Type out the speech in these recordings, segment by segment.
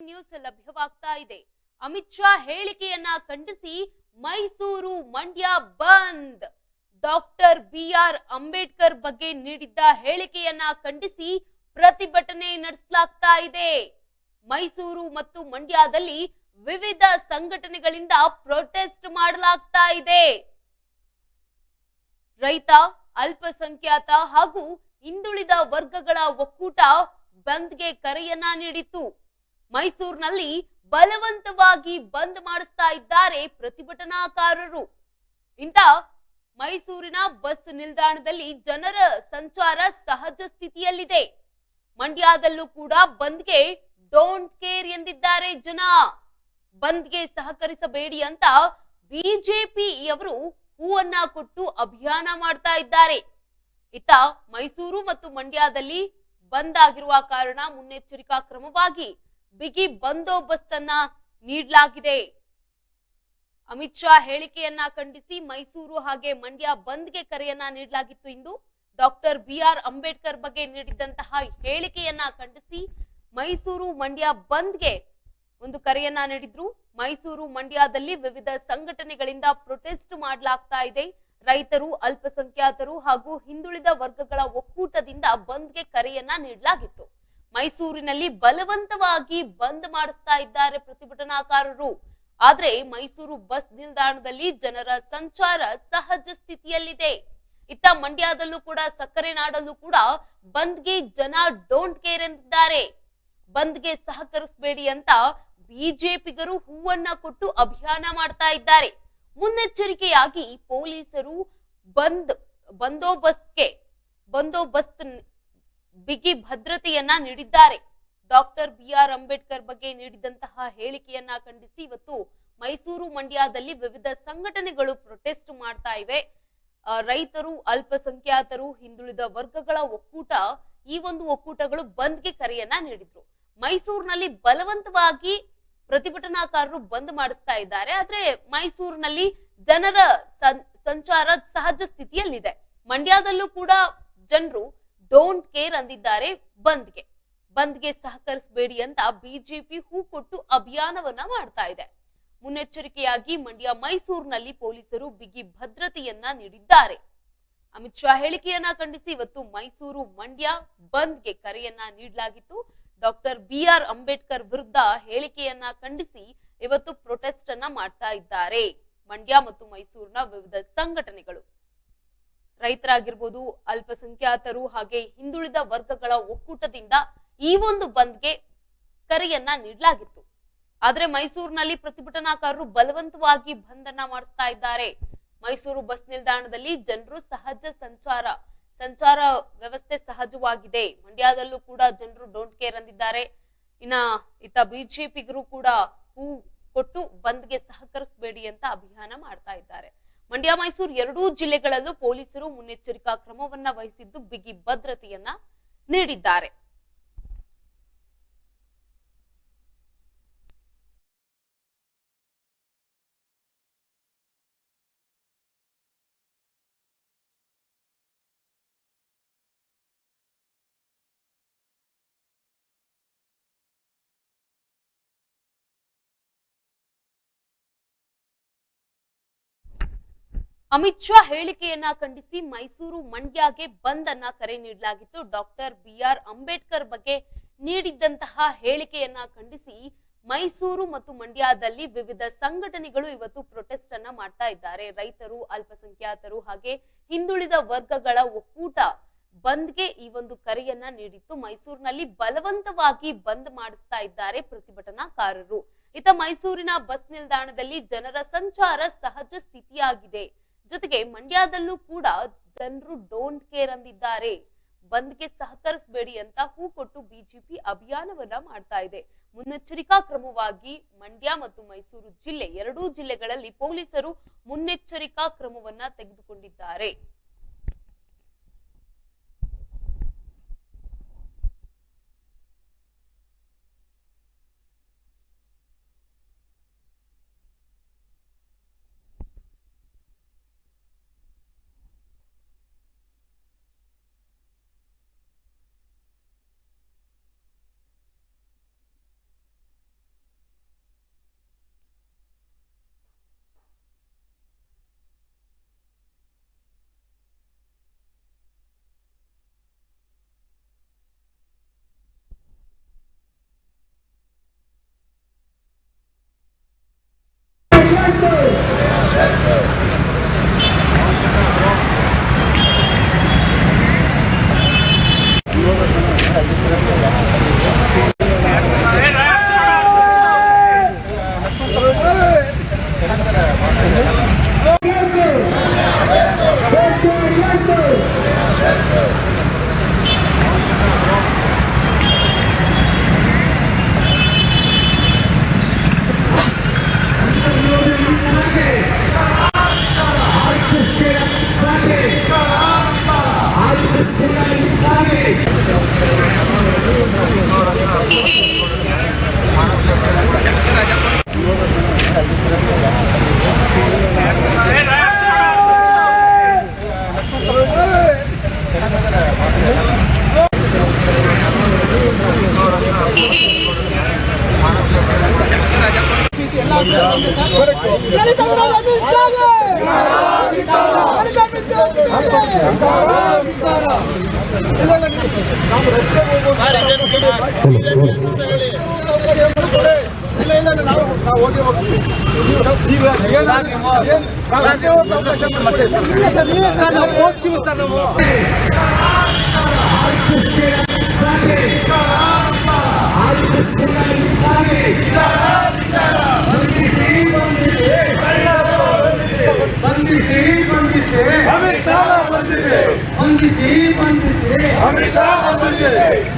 News ಲಭ್ಯವಾಗ್ತಾ ಇದೆ. ಅಮಿತ್ ಶಾ ಹೇಳಿಕೆಯನ್ನ ಖಂಡಿಸಿ ಮೈಸೂರು ಮಂಡ್ಯ ಬಂದ್. ಡಾಕ್ಟರ್ ಬಿ ಆರ್ ಅಂಬೇಡ್ಕರ್ ಬಗ್ಗೆ ನೀಡಿದ್ದ ಹೇಳಿಕೆಯನ್ನ ಖಂಡಿಸಿ ಪ್ರತಿಭಟನೆ ನಡೆಸಲಾಗ್ತಾ ಇದೆ. ಮೈಸೂರು ಮತ್ತು ಮಂಡ್ಯದಲ್ಲಿ ವಿವಿಧ ಸಂಘಟನೆಗಳಿಂದ ಪ್ರೊಟೆಸ್ಟ್ ಮಾಡಲಾಗ್ತಾ ಇದೆ. ರೈತ, ಅಲ್ಪಸಂಖ್ಯಾತ ಹಾಗೂ ಹಿಂದುಳಿದ ವರ್ಗಗಳ ಒಕ್ಕೂಟ ಬಂದ್ಗೆ ಕರೆಯನ್ನ ನೀಡಿತ್ತು. ಮೈಸೂರಿನಲ್ಲಿ ಬಲವಂತವಾಗಿ ಬಂದ್ ಮಾಡಿಸ್ತಾ ಇದ್ದಾರೆ ಪ್ರತಿಭಟನಾಕಾರರು. ಇಂತ ಮೈಸೂರಿನ ಬಸ್ ನಿಲ್ದಾಣದಲ್ಲಿ ಜನರ ಸಂಚಾರ ಸಹಜ ಸ್ಥಿತಿಯಲ್ಲಿದೆ. ಮಂಡ್ಯದಲ್ಲೂ ಕೂಡ ಬಂದ್ಗೆ ಡೋಂಟ್ ಕೇರ್ ಎಂದಿದ್ದಾರೆ ಜನ. ಬಂದ್ಗೆ ಸಹಕರಿಸಬೇಡಿ ಅಂತ ಬಿಜೆಪಿಯವರು ಹೂವನ್ನ ಕೊಟ್ಟು ಅಭಿಯಾನ ಮಾಡ್ತಾ ಇದ್ದಾರೆ. ಇತ್ತ ಮೈಸೂರು ಮತ್ತು ಮಂಡ್ಯದಲ್ಲಿ ಬಂದ್ ಆಗಿರುವ ಕಾರಣ ಮುನ್ನೆಚ್ಚರಿಕಾ ಕ್ರಮವಾಗಿ ಬಿಗಿ ಬಂದೋಬಸ್ತ್ ಅನ್ನ ನೀಡಲಾಗಿದೆ. ಅಮಿತ್ ಶಾ ಹೇಳಿಕೆಯನ್ನ ಖಂಡಿಸಿ ಮೈಸೂರು ಹಾಗೆ ಮಂಡ್ಯ ಬಂದ್ಗೆ ಕರೆಯನ್ನ ನೀಡಲಾಗಿತ್ತು ಇಂದು. ಡಾಕ್ಟರ್ ಬಿ ಆರ್ ಅಂಬೇಡ್ಕರ್ ಬಗ್ಗೆ ನೀಡಿದಂತಹ ಹೇಳಿಕೆಯನ್ನ ಖಂಡಿಸಿ ಮೈಸೂರು ಮಂಡ್ಯ ಬಂದ್ಗೆ ಒಂದು ಕರೆಯನ್ನ ನೀಡಿದ್ರು. ಮೈಸೂರು ಮಂಡ್ಯದಲ್ಲಿ ವಿವಿಧ ಸಂಘಟನೆಗಳಿಂದ ಪ್ರೊಟೆಸ್ಟ್ ಮಾಡಲಾಗ್ತಾ ಇದೆ. ರೈತರು, ಅಲ್ಪಸಂಖ್ಯಾತರು ಹಾಗೂ ಹಿಂದುಳಿದ ವರ್ಗಗಳ ಒಕ್ಕೂಟದಿಂದ ಬಂದ್ಗೆ ಕರೆಯನ್ನ ನೀಡಲಾಗಿತ್ತು. ಮೈಸೂರಿನಲ್ಲಿ ಬಲವಂತವಾಗಿ ಬಂದ್ ಮಾಡಿಸ್ತಾ ಇದ್ದಾರೆ ಪ್ರತಿಭಟನಾಕಾರರು. ಆದ್ರೆ ಮೈಸೂರು ಬಸ್ ನಿಲ್ದಾಣದಲ್ಲಿ ಜನರ ಸಂಚಾರ ಸಹಜ ಸ್ಥಿತಿಯಲ್ಲಿದೆ. ಇತ್ತ ಮಂಡ್ಯದಲ್ಲೂ ಕೂಡ, ಸಕ್ಕರೆ ನಾಡಲ್ಲೂ ಕೂಡ ಬಂದ್ಗೆ ಜನ ಡೋಂಟ್ ಕೇರ್ ಎಂದಿದ್ದಾರೆ. ಬಂದ್ಗೆ ಸಹಕರಿಸಬೇಡಿ ಅಂತ ಬಿಜೆಪಿಗರು ಹೂವನ್ನ ಕೊಟ್ಟು ಅಭಿಯಾನ ಮಾಡ್ತಾ ಇದ್ದಾರೆ. ಮುನ್ನೆಚ್ಚರಿಕೆಯಾಗಿ ಪೊಲೀಸರು ಬಂದ್ ಬಂದೋಬಸ್ತ್ಗೆ ಬಂದೋಬಸ್ತ್ ಬಿಗಿ ಭದ್ರತೆಯನ್ನ ನೀಡಿದ್ದಾರೆ. ಡಾಕ್ಟರ್ ಬಿ ಆರ್ ಅಂಬೇಡ್ಕರ್ ಬಗ್ಗೆ ನೀಡಿದಂತಹ ಹೇಳಿಕೆಯನ್ನ ಖಂಡಿಸಿ ಇವತ್ತು ಮೈಸೂರು ಮಂಡ್ಯದಲ್ಲಿ ವಿವಿಧ ಸಂಘಟನೆಗಳು ಪ್ರೊಟೆಸ್ಟ್ ಮಾಡ್ತಾ ಇವೆ. ರೈತರು, ಅಲ್ಪಸಂಖ್ಯಾತರು, ಹಿಂದುಳಿದ ವರ್ಗಗಳ ಒಕ್ಕೂಟ ಈ ಒಂದು ಒಕ್ಕೂಟಗಳು ಬಂದ್ಗೆ ಕರೆಯನ್ನ ನೀಡಿದ್ರು. ಮೈಸೂರಿನಲ್ಲಿ ಬಲವಂತವಾಗಿ ಪ್ರತಿಭಟನಾಕಾರರು ಬಂದ್ ಮಾಡಿಸ್ತಾ ಇದ್ದಾರೆ. ಆದ್ರೆ ಮೈಸೂರಿನಲ್ಲಿ ಜನರ ಸಂಚಾರ ಸಹಜ ಸ್ಥಿತಿಯಲ್ಲಿದೆ. ಮಂಡ್ಯದಲ್ಲೂ ಕೂಡ ಜನರು ಡೋಂಟ್ ಕೇರ್ ಅಂದಿದ್ದಾರೆ ಬಂದ್ಗೆ. ಬಂದ್ಗೆ ಸಹಕರಿಸಬೇಡಿ ಅಂತ ಬಿಜೆಪಿ ಹೂ ಕೊಟ್ಟು ಅಭಿಯಾನವನ್ನ ಮಾಡ್ತಾ ಇದೆ. ಮುನ್ನೆಚ್ಚರಿಕೆಯಾಗಿ ಮಂಡ್ಯ ಮೈಸೂರಿನಲ್ಲಿ ಪೊಲೀಸರು ಬಿಗಿ ಭದ್ರತೆಯನ್ನ ನೀಡಿದ್ದಾರೆ. ಅಮಿತ್ ಶಾ ಹೇಳಿಕೆಯನ್ನ ಖಂಡಿಸಿ ಇವತ್ತು ಮೈಸೂರು ಮಂಡ್ಯ ಬಂದ್ಗೆ ಕರೆಯನ್ನ ನೀಡಲಾಗಿತ್ತು. ಡಾಕ್ಟರ್ ಬಿ ಆರ್ ಅಂಬೇಡ್ಕರ್ ವಿರುದ್ಧ ಹೇಳಿಕೆಯನ್ನ ಖಂಡಿಸಿ ಇವತ್ತು ಪ್ರೊಟೆಸ್ಟ್ ಅನ್ನ ಮಾಡ್ತಾ ಇದ್ದಾರೆ. ಮಂಡ್ಯ ಮತ್ತು ಮೈಸೂರಿನ ವಿವಿಧ ಸಂಘಟನೆಗಳು. ರೈತರಾಗಿರ್ಬೋದು, ಅಲ್ಪಸಂಖ್ಯಾತರು ಹಾಗೆ ಹಿಂದುಳಿದ ವರ್ಗಗಳ ಒಕ್ಕೂಟದಿಂದ ಈ ಒಂದು ಬಂದ್ಗೆ ಕರೆಯನ್ನ ನೀಡಲಾಗಿತ್ತು. ಆದ್ರೆ ಮೈಸೂರಿನಲ್ಲಿ ಪ್ರತಿಭಟನಾಕಾರರು ಬಲವಂತವಾಗಿ ಬಂದನ್ನ ಮಾಡಿಸ್ತಾ ಇದ್ದಾರೆ. ಮೈಸೂರು ಬಸ್ ನಿಲ್ದಾಣದಲ್ಲಿ ಜನರು ಸಹಜ ಸಂಚಾರ ಸಂಚಾರ ವ್ಯವಸ್ಥೆ ಸಹಜವಾಗಿದೆ. ಮಂಡ್ಯದಲ್ಲೂ ಕೂಡ ಜನರು ಡೋಂಟ್ ಕೇರ್ ಅಂದಿದ್ದಾರೆ. ಇನ್ನ ಇತ್ತ ಬಿಜೆಪಿಗರು ಕೂಡ ಹೂ ಕೊಟ್ಟು ಬಂದ್ಗೆ ಸಹಕರಿಸಬೇಡಿ ಅಂತ ಅಭಿಯಾನ ಮಾಡ್ತಾ ಇದ್ದಾರೆ. ಮಂಡ್ಯ ಮೈಸೂರು ಎರಡೂ ಜಿಲ್ಲೆಗಳಲ್ಲೂ ಪೊಲೀಸರು ಮುನ್ನೆಚ್ಚರಿಕಾ ಕ್ರಮವನ್ನ ವಹಿಸಿದ್ದು ಬಿಗಿ ಭದ್ರತೆಯನ್ನ ನೀಡಿದ್ದಾರೆ. ಅಮಿತ್ ಶಾ ಹೇಳಿಕೆಯನ್ನ ಖಂಡಿಸಿ ಮೈಸೂರು ಮಂಡ್ಯಗೆ ಬಂದ್ ಅನ್ನ ಕರೆ ನೀಡಲಾಗಿತ್ತು. ಡಾಕ್ಟರ್ ಬಿ ಆರ್ ಅಂಬೇಡ್ಕರ್ ಬಗ್ಗೆ ನೀಡಿದ್ದಂತಹ ಹೇಳಿಕೆಯನ್ನ ಖಂಡಿಸಿ ಮೈಸೂರು ಮತ್ತು ಮಂಡ್ಯದಲ್ಲಿ ವಿವಿಧ ಸಂಘಟನೆಗಳು ಇವತ್ತು ಪ್ರೊಟೆಸ್ಟ್ ಅನ್ನ ಮಾಡ್ತಾ ಇದ್ದಾರೆ. ರೈತರು, ಅಲ್ಪಸಂಖ್ಯಾತರು ಹಾಗೆ ಹಿಂದುಳಿದ ವರ್ಗಗಳ ಒಕ್ಕೂಟ ಬಂದ್ಗೆ ಈ ಒಂದು ಕರೆಯನ್ನ ನೀಡಿತ್ತು. ಮೈಸೂರಿನಲ್ಲಿ ಬಲವಂತವಾಗಿ ಬಂದ್ ಮಾಡಿಸ್ತಾ ಇದ್ದಾರೆ ಪ್ರತಿಭಟನಾಕಾರರು. ಇತ ಮೈಸೂರಿನ ಬಸ್ ನಿಲ್ದಾಣದಲ್ಲಿ ಜನರ ಸಂಚಾರ ಸಹಜ ಸ್ಥಿತಿಯಾಗಿದೆ. ಜೊತೆಗೆ ಮಂಡ್ಯದಲ್ಲೂ ಕೂಡ ಜನರು ಡೋಂಟ್ ಕೇರ್ ಅಂದಿದ್ದಾರೆ. ಬಂದ್ಗೆ ಸಹಕರಿಸಬೇಡಿ ಅಂತ ಹೂ ಕೊಟ್ಟು ಬಿಜೆಪಿ ಅಭಿಯಾನವನ್ನ ಮಾಡ್ತಾ ಇದೆ. ಮುನ್ನೆಚ್ಚರಿಕಾ ಕ್ರಮವಾಗಿ ಮಂಡ್ಯ ಮತ್ತು ಮೈಸೂರು ಜಿಲ್ಲೆ ಎರಡೂ ಜಿಲ್ಲೆಗಳಲ್ಲಿ ಪೊಲೀಸರು ಮುನ್ನೆಚ್ಚರಿಕಾ ಕ್ರಮವನ್ನ ತೆಗೆದುಕೊಂಡಿದ್ದಾರೆ. Vitara! ವಿರೋಧ ಅಮಿತ್ ಶಾಗೆ ದಲಿತ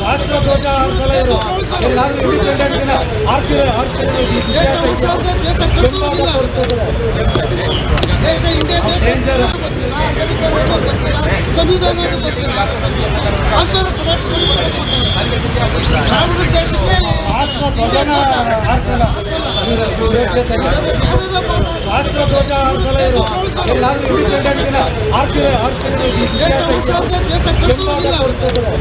ರಾಷ್ಟ್ರ ಧ್ವಜ ಆರಿಸಲ್ಲ ಇವರು ಎಲ್ಲಾದ್ರೂ ಇಂಡಿಪೆಂಡೆಂಟ್ ದಿನ ತೋರಿಸ್ತಾ ಇದ್ದಾರೆ. ರಾಷ್ಟ್ರ ಧ್ವಜ ಆರಿಸಲ್ಲ ಇವರು ಎಲ್ಲಾದ್ರೂ ಇಂಡಿಪೆಂಡೆಂಟ್ ದಿನ ಬೆಂಬಲ ತೋರಿಸ್ತಾ ಇದ್ದಾರೆ.